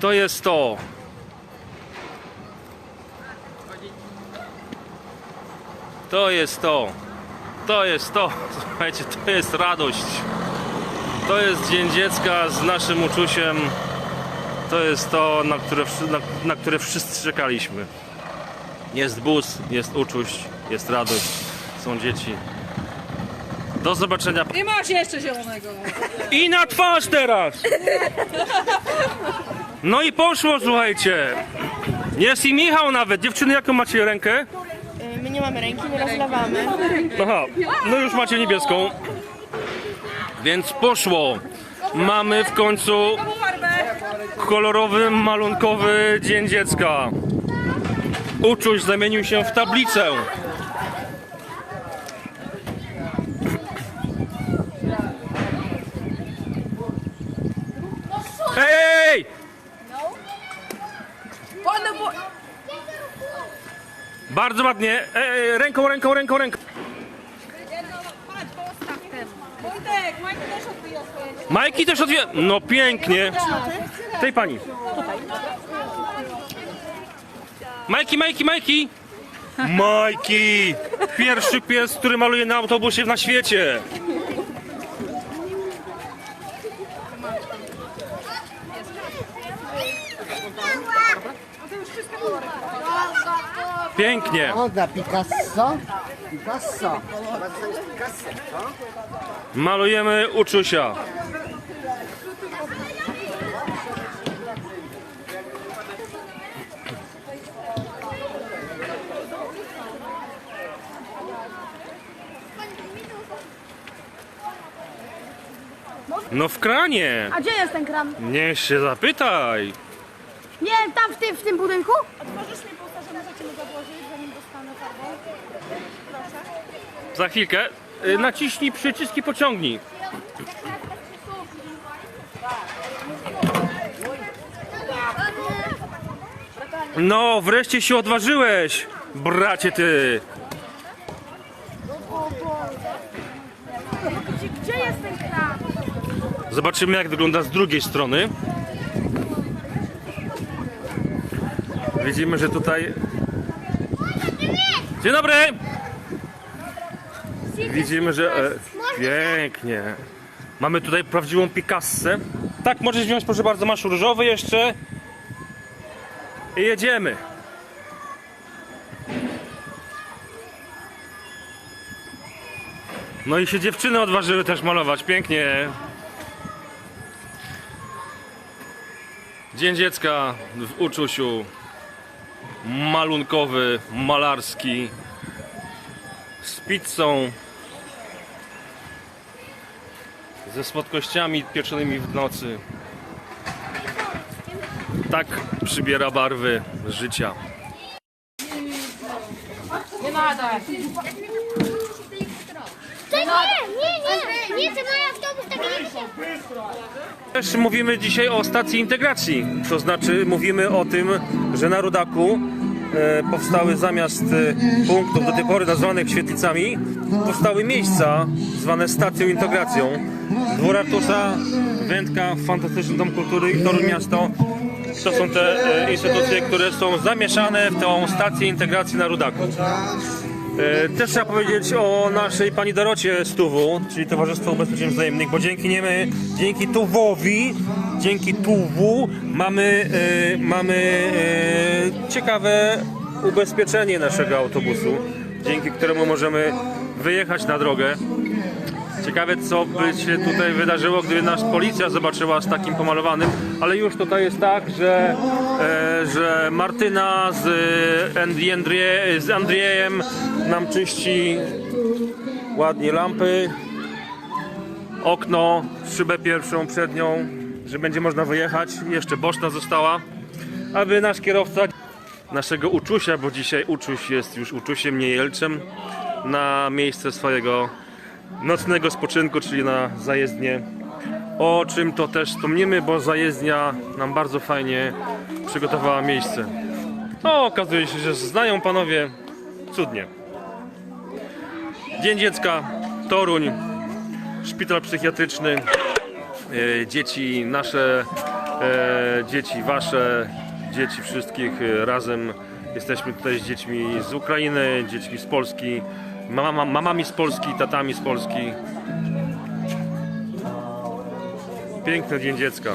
To jest to. To jest to. To jest to. Słuchajcie, to jest radość. To jest Dzień Dziecka z naszym uczuciem. To jest to, na które, na, na które wszyscy czekaliśmy. Jest bus, jest uczuć, jest radość, są dzieci. Do zobaczenia. Nie masz jeszcze zielonego. I na twarz teraz! No i poszło, słuchajcie. Jest i Michał nawet. Dziewczyny, jaką macie rękę? My nie mamy ręki, my rozlewamy. Aha, no już macie niebieską. Więc poszło. Mamy w końcu kolorowy, malunkowy Dzień Dziecka. Uczuć zamienił się w tablicę. Bardzo ładnie. Ej, ej, ręką, ręką, ręką, ręką. Majka też odbija. Majki też odwie... No pięknie. Tej pani. Majki, Majki, Majki. Majki! Pierwszy pies, który maluje na autobusie na świecie. Pięknie. Oda Picasso. Picasso. Malujemy uczusia. No w kranie. A gdzie jest ten kran? Nie się zapytaj. Nie, tam w tym, w tym budynku? Za chwilkę. Y, Naciśnij przycisk i pociągnij. No, wreszcie się odważyłeś, bracie ty. Gdzie jest ten kran? Zobaczymy jak wygląda z drugiej strony. Widzimy, że tutaj... Dzień dobry! Widzimy, że... E, pięknie. Mamy tutaj prawdziwą Picassę. Tak, możesz wziąć, proszę bardzo, masz różowy jeszcze. I jedziemy. No i się dziewczyny odważyły też malować. Pięknie. Dzień dziecka w uczuciu malunkowy, malarski z pizzą ze słodkościami pieczonymi w nocy. Tak przybiera barwy życia. Nie nada. To nie, nie, nie, nie, to autobus tak. Też mówimy dzisiaj o stacji integracji, to znaczy mówimy o tym, że na Rudaku e, powstały zamiast e, punktów do tej pory nazwanych świetlicami, powstały miejsca zwane stacją integracją. Dwór Artusza, Wędka, Fantastyczny Dom Kultury i Toruń Miasto to są te e, instytucje, które są zamieszane w tą stację integracji na Rudaku. E, Też trzeba powiedzieć o naszej pani Dorocie z Tuwu, czyli Towarzystwo Ubezpieczeń Wzajemnych, bo dzięki niemy, dzięki Tuwowi, dzięki Tuwu mamy, e, mamy e, ciekawe ubezpieczenie naszego autobusu, dzięki któremu możemy wyjechać na drogę. Ciekawe co by się tutaj wydarzyło, gdyby nas policja zobaczyła z takim pomalowanym, ale już tutaj jest tak, że, e, że Martyna z, Andri- Andrie, z Andriejem nam czyści ładnie lampy, okno, szybę pierwszą przednią, że będzie można wyjechać. Jeszcze boczna została, aby nasz kierowca naszego uczusia, bo dzisiaj uczuś jest już uczusiem, nie jelczem, na miejsce swojego nocnego spoczynku, czyli na zajezdnię. O czym to też wspomnimy, bo zajezdnia nam bardzo fajnie przygotowała miejsce. O, okazuje się, że znają panowie. Cudnie. Dzień Dziecka, Toruń, szpital psychiatryczny. E, Dzieci nasze e, dzieci wasze, dzieci wszystkich e, razem. Jesteśmy tutaj z dziećmi z Ukrainy, dziećmi z Polski, mama, mamami z Polski, tatami z Polski. Piękny Dzień Dziecka.